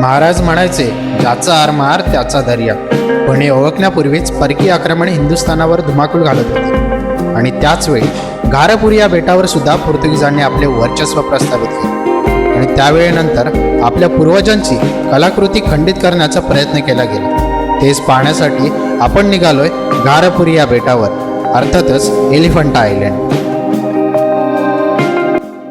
महाराज म्हणायचे ज्याचा आरमार त्याचा दर्या पण हे ओळखण्यापूर्वीच परकीय आक्रमण हिंदुस्थानावर धुमाकूळ घालत होते. आणि त्याच वेळी या बेटावर सुद्धा पोर्तुगीजांनी आपले वर्चस्व प्रस्थापित केले. आणि त्यावेळेनंतर आपल्या पूर्वजांची कलाकृती खंडित करण्याचा प्रयत्न केला गेला. तेच पाहण्यासाठी आपण निघालोय घारपुरी या बेटावर. अर्थातच एलिफंटा आयलँड.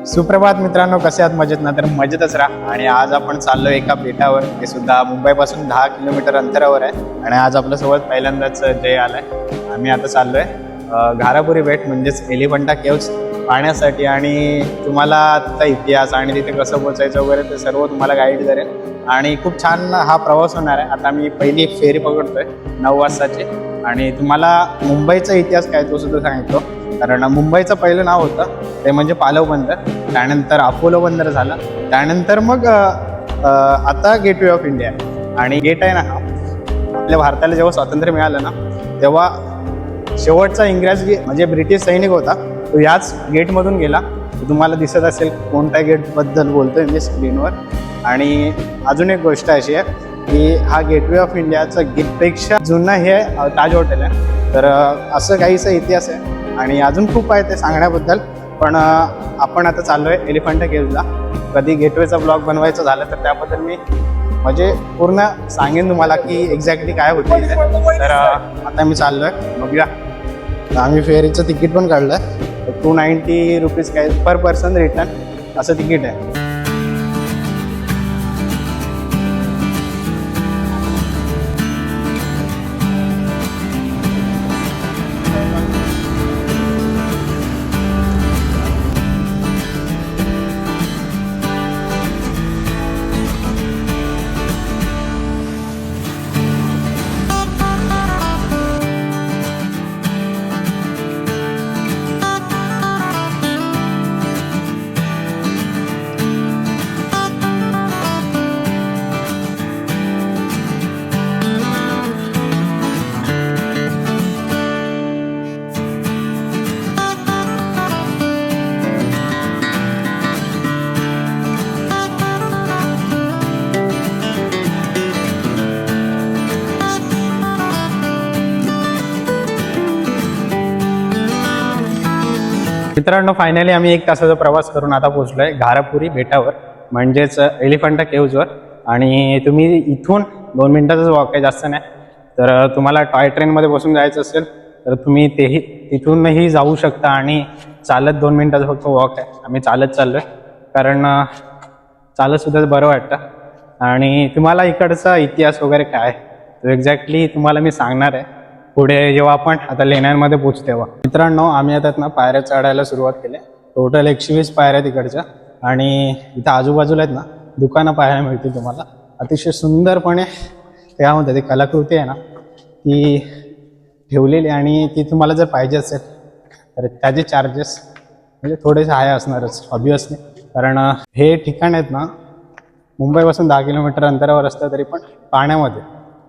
सुप्रभात मित्रांनो कसे आहात? मजेत ना? तर मजेतच राहा. आणि आज आपण चाललो एका बेटावर. ते सुद्धा मुंबईपासून दहा किलोमीटर अंतरावर आहे. आणि आज आपल्यासोबत पहिल्यांदाच जय आलाय आम्ही आता चाललोय. आहे घारापुरी बेट म्हणजेच एलिफंटा केव्स पाहण्यासाठी. आणि तुम्हाला तिथला इतिहास आणि तिथे कसं पोचायचं वगैरे ते सर्व तुम्हाला गाईड करेल आणि खूप छान हा प्रवास होणार आहे. आता मी पहिली फेरी पकडतोय नऊ वाजताची. आणि तुम्हाला मुंबईचा इतिहास काय तो सुद्धा सांगितलो. कारण मुंबईचं पहिलं नाव होतं ते म्हणजे पालव बंदर. त्यानंतर अपोलो बंदर झालं. त्यानंतर मग आता गेटवे ऑफ इंडिया आहे. आणि गेट आहे ना हा आपल्या भारताला जेव्हा स्वातंत्र्य मिळालं ना तेव्हा शेवटचा इंग्रज म्हणजे ब्रिटिश सैनिक होता तो याच गेटमधून गेला. तुम्हाला दिसत असेल कोणत्या गेटबद्दल बोलतोय मी स्क्रीनवर आणि अजून एक गोष्ट अशी आहे की हा गेटवे ऑफ इंडियाचं गेटपेक्षा जुनं हे ताज हॉटेल आहे. तर असं काहीसा इतिहास आहे. आणि अजून खूप आहे ते सांगण्याबद्दल. पण आपण आता चाललो आहे एलिफंटा केव्जला. कधी गेटवेचा ब्लॉग बनवायचं झालं तर त्याबद्दल मी म्हणजे पूर्ण सांगेन तुम्हाला की एक्झॅक्टली काय होते इथे. तर आता मी चाललो आहे बघूया आम्ही फेरीचं तिकीट पण काढलं आहे टू नाईन्टी रुपीज काय पर पर्सन रिटर्न असं तिकीट आहे. मित्रांनो फायनली आम्ही एक तासाचा प्रवास करून आता पोहोचलोय घारापुरी बेटावर म्हणजेच एलिफंटा केव्जवर आणि तुम्ही इथून दोन मिनिटाचाच वॉक आहे जास्त नाही. तर तुम्हाला टॉय ट्रेनमध्ये बसून जायचं असेल तर तुम्ही तेही तिथूनही जाऊ शकता आणि चालत दोन मिनिटाचा फक्त वॉक आहे. आम्ही चालत चाललोय. कारण चालतसुद्धा बरं वाटतं. आणि तुम्हाला इकडचा इतिहास वगैरे काय? तो एक्झॅक्टली तुम्हाला मी सांगणार आहे. पुढे जेव्हा आपण आता लेण्यांमध्ये पोच तेव्हा. मित्रांनो आम्ही आता ना पायऱ्या चढायला सुरुवात केली. टोटल एकशे वीस पायऱ्या तिकडच्या. आणि इथं आजूबाजूला आहेत ना दुकानं पाहायला मिळतील तुम्हाला. अतिशय सुंदरपणे त्यामध्ये ती कलाकृती आहे ना ती ठेवलेली आणि ती तुम्हाला जर पाहिजे असेल तर त्याचे चार्जेस म्हणजे थोडेसे हाय असणारच ऑब्विसली कारण हे ठिकाण आहेत ना मुंबईपासून दहा किलोमीटर अंतरावर असतं तरी पण पाण्यामध्ये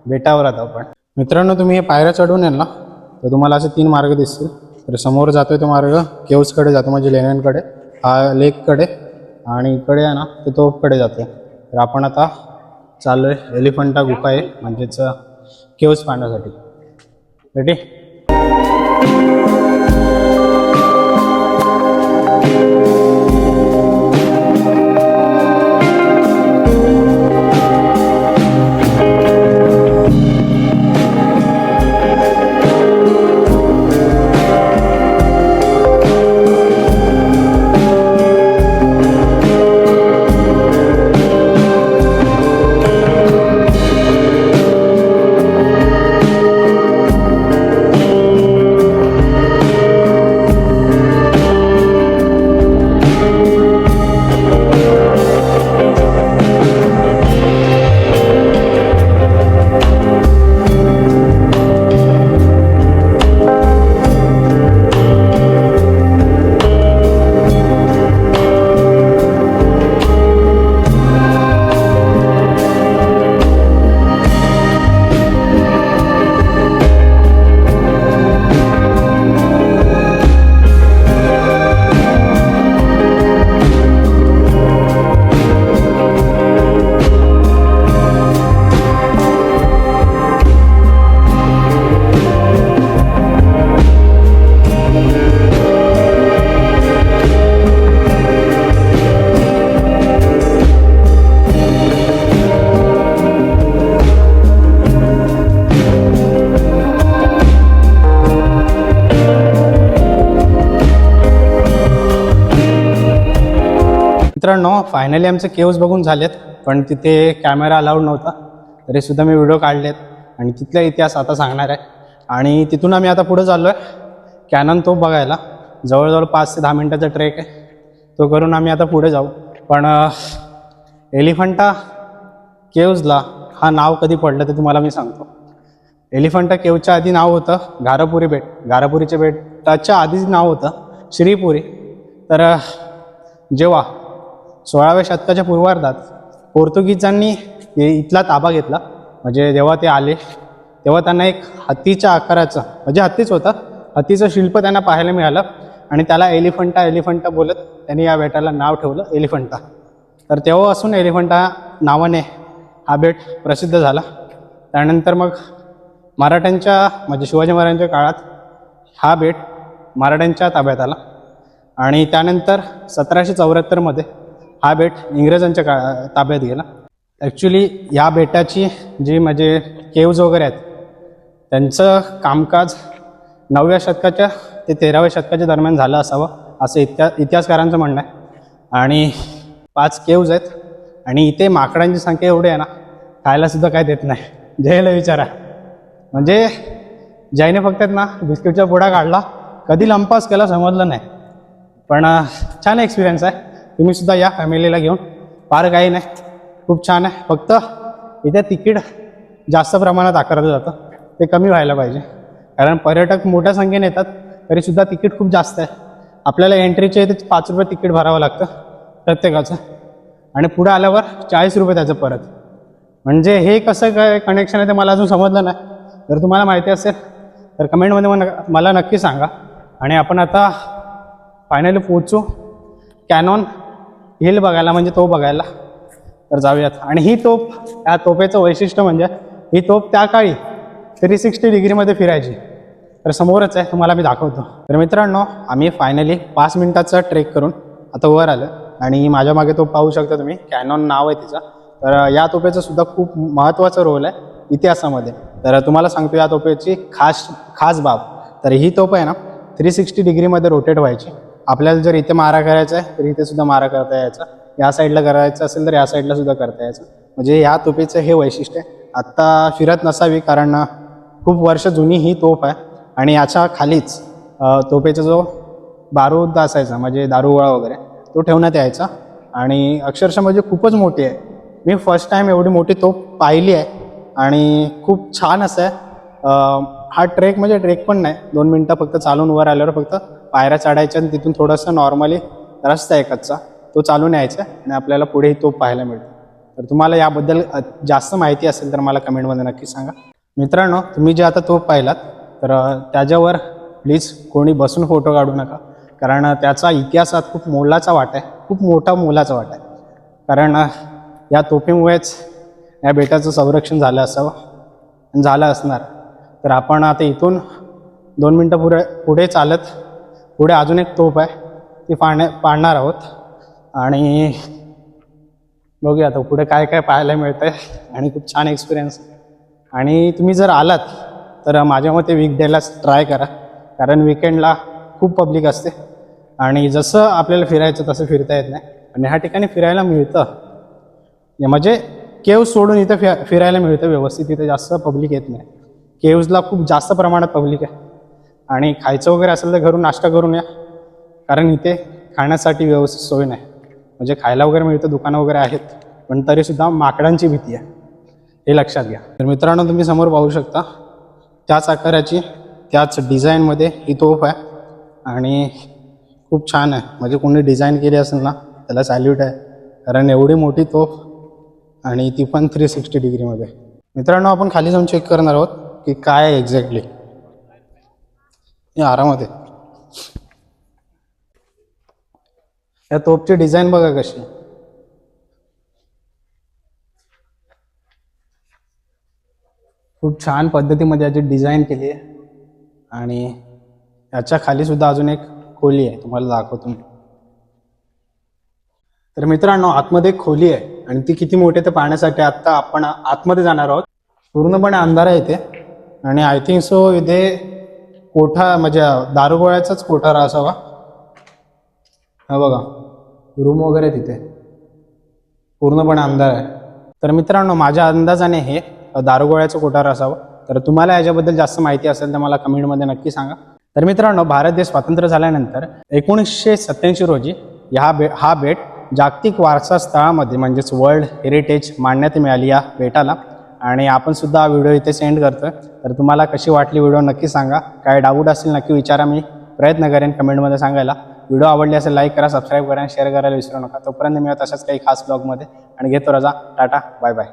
बेटावर आहोत आपण. मित्रांनो तुम्ही हे पायऱ्या चढून येईल ना? तर तुम्हाला असे तीन मार्ग दिसतील. तर समोर जातोय तो मार्ग केव्सकडे जातो म्हणजे लेण्यांकडे. हा लेककडे आणि इकडे आहे ना तो तोपकडे जातो तर आपण आता चाललोय एलिफंटा गुफा आहे म्हणजेच केव्स पाहण्यासाठी. रेडी मित्रांनो फायनली आमचे केव्ज बघून झालेत पण तिथे कॅमेरा अलाउड नव्हता. तरी सुद्धा मी व्हिडिओ काढलेत आणि तिथला इतिहास आता सांगणार आहे. आणि तिथून आम्ही आता पुढे चाललो आहे कॅनन तो बघायला. जवळजवळ पाच ते दहा मिनटाचा ट्रेक आहे. तो करून आम्ही आता पुढे जाऊ. पण एलिफंटा केव्जला हा नाव कधी पडलं ते तुम्हाला मी सांगतो. एलिफंटा केवच्या आधी नाव होतं घारापुरी बेट. घारापुरीच्या बेटाच्या आधीच नाव होतं श्रीपुरी. तर जेव्हा सोळाव्या शतकाच्या पूर्वार्धात पोर्तुगीजांनी इथला ताबा घेतला. म्हणजे जेव्हा ते आले तेव्हा त्यांना एक हत्तीच्या आकाराचं म्हणजे हत्तीच होतं. हत्तीचं शिल्प त्यांना पाहायला मिळालं आणि त्याला एलिफंटा एलिफंटा बोलत त्यांनी या बेटाला नाव ठेवलं एलिफंटा. तर तेव्हा असून एलिफंटा नावाने हा बेट प्रसिद्ध झाला. त्यानंतर मग मराठ्यांच्या म्हणजे शिवाजी महाराजांच्या काळात हा बेट मराठ्यांच्या ताब्यात आला. आणि त्यानंतर सतराशे चौऱ्याहत्तरमध्ये हा बेट इंग्रजांच्या का ताब्यात गेला. ॲक्च्युली या बेटाची जी म्हणजे केव्ज वगैरे आहेत त्यांचं कामकाज नवव्या शतकाच्या ते तेराव्या शतकाच्या दरम्यान झालं असावं असं इतिहा इतिहासकारांचं म्हणणं आहे. आणि पाच केव्ज आहेत आणि इथे माकडांची संख्या एवढी आहे ना खायलासुद्धा काय देत नाही. जयला विचारा. म्हणजे जयने फक्त आहेत ना बिस्किटचा पुडा काढला कधी लंपास केला समजलं नाही. पण छान एक्सपिरियन्स आहे. तुम्ही सुद्धा या फॅमिलीला घेऊन. फार काही नाही. खूप छान आहे. फक्त इथे तिकीट जास्त प्रमाणात आकारलं जातं. ते कमी व्हायला पाहिजे. कारण पर्यटक मोठ्या संख्येने येतात तरीसुद्धा तिकीट खूप जास्त आहे. आपल्याला एंट्रीचे इथे पाच रुपये तिकीट भरावं लागतं प्रत्येकाचं. आणि पुढे आल्यावर चाळीस रुपये त्याचं परत. म्हणजे हे कसं काय कनेक्शन आहे ते मला अजून समजलं नाही. जर तुम्हाला माहिती असेल तर कमेंटमध्ये मला मला नक्की सांगा. आणि आपण आता फायनली पोचू कॅनॉन हिल बघायला म्हणजे तो बघायला तर जाऊयात. आणि ही तोप या तोफेचं वैशिष्ट्य म्हणजे ही तोप त्या काळी थ्री सिक्स्टी डिग्रीमध्ये फिरायची. तर समोरच आहे तुम्हाला मी दाखवतो. तर मित्रांनो आम्ही फायनली पाच मिनिटाचा ट्रेक करून आता वर आलं. आणि माझ्या मागे तो पाहू शकता तुम्ही. कॅनॉन नाव आहे तिचं. तर या तोफेचं सुद्धा खूप महत्त्वाचा रोल आहे इतिहासामध्ये. तर तुम्हाला सांगतो या तोफेची खास खास बाब. तर ही तोफ आहे ना थ्री सिक्स्टी डिग्रीमध्ये रोटेट व्हायची. आपल्याला जर इथे मारा करायचा आहे तर इथे सुद्धा मारा करता यायचा. या साईडला करायचं असेल तर या साईडला सुद्धा करता यायचं. म्हणजे या तोफेचं हे वैशिष्ट्य आहे. आत्ता फिरत नसावी कारण खूप वर्ष जुनी ही तोफ आहे. आणि याच्या खालीच तोफेचा जो बारूद असायचा म्हणजे दारुगोळा वगैरे तो ठेवण्यात यायचा. आणि अक्षरशः म्हणजे खूपच मोठी आहे. मी फर्स्ट टाईम एवढी मोठी तोफ पाहिली आहे. आणि खूप छान असं आहे. हा ट्रेक म्हणजे ट्रेक पण नाही. दोन मिनटं फक्त चालून वर आल्यावर फक्त पायऱ्या चढायच्या आणि तिथून थोडंसं नॉर्मली रस्ता आहे कच्चा तो चालून यायचा आणि आपल्याला पुढे तो पाहायला मिळतो. तर तुम्हाला याबद्दल जास्त माहिती असेल तर मला कमेंटमध्ये नक्की सांगा. मित्रांनो तुम्ही जे आता तो पाहिलात तर त्याच्यावर प्लीज कोणी बसून फोटो काढू नका. कारण त्याचा इतिहासात खूप मोलाचा वाटा आहे. खूप मोठा मोलाचा वाटा आहे. कारण या तोफीमुळेच या बेटाचं संरक्षण झालं असावं झालं असणार. तर आपण आता इथून दोन मिनटं पुढे पुढे चालत पुढे अजून एक तोफ आहे ती पाहण्या पाडणार आहोत. आणि बघूया आता पुढे काय काय पाहायला मिळतं आहे आणि खूप छान एक्सपिरियन्स आणि तुम्ही जर आलात तर माझ्या मते वीकडेलाच ट्राय करा. कारण विकेंडला खूप पब्लिक असते. आणि जसं आपल्याला फिरायचं तसं फिरता येत नाही. आणि ह्या ठिकाणी फिरायला मिळतं. म्हणजे केव्ज सोडून इथं फि फिरायला मिळतं व्यवस्थित इथं जास्त पब्लिक येत नाही. केव्जला खूप जास्त प्रमाणात पब्लिक आहे. आणि खायचं वगैरे असेल तर घरून नाश्ता करून या. कारण इथे खाण्यासाठी व्यवस्थित सोय नाही. म्हणजे खायला वगैरे मिळतं दुकानं वगैरे आहेत पण तरीसुद्धा माकडांची भीती आहे. हे लक्षात घ्या. तर मित्रांनो तुम्ही समोर पाहू शकता त्याच आकाराची त्याच डिझाईनमध्ये ही तोफ आहे आणि खूप छान आहे. म्हणजे कोणी डिझाईन केली असेल ना त्याला सॅल्यूट आहे. कारण एवढी मोठी तोफ आणि ती पण थ्री सिक्स्टी डिग्रीमध्ये मित्रांनो आपण खाली जाऊन चेक करणार आहोत की काय आहे एक्झॅक्टली हे आरामात आहे या तोपची डिझाईन बघा कशी. खूप छान पद्धतीमध्ये याची डिझाईन केली आहे. आणि याच्या खाली सुद्धा अजून एक खोली आहे तुम्हाला दाखवतो मी. तर मित्रांनो आतमध्ये एक खोली आहे आणि ती किती मोठी आहे ते पाहण्यासाठी आत्ता आपण आतमध्ये जाणार आहोत. पूर्णपणे अंधार आहे इथे. आणि आय थिंक सो इथे कोठा म्हणजे दारुगोळ्याचाच कोठारा असावा हा बघा. रूम वगैरे तिथे. पूर्णपणे अंधार आहे. तर मित्रांनो माझ्या अंदाजाने हे दारुगोळ्याचं कोठार असावं तर तुम्हाला याच्याबद्दल जास्त माहिती असेल तर मला कमेंटमध्ये नक्की सांगा. तर मित्रांनो भारत देश स्वातंत्र्य झाल्यानंतर एकोणीसशे सत्याऐंशी रोजी ह्या बे हा बेट जागतिक वारसा स्थळामध्ये म्हणजेच वर्ल्ड हेरिटेज मान्यता मिळाली या बेटाला. आणि आपण सुद्धा हा व्हिडिओ इथे सेंड करतो तर तुम्हाला कशी वाटली व्हिडिओ नक्की सांगा. काय डाऊट असेल नक्की विचारा. मी प्रयत्न करेन कमेंटमध्ये सांगायला. व्हिडिओ आवडली असेल लाईक करा सबस्क्राईब करा आणि शेअर करायला विसरू नका. तोपर्यंत मिळत अशाच काही खास ब्लॉगमध्ये आणि घेतो रजा. Tata bye bye.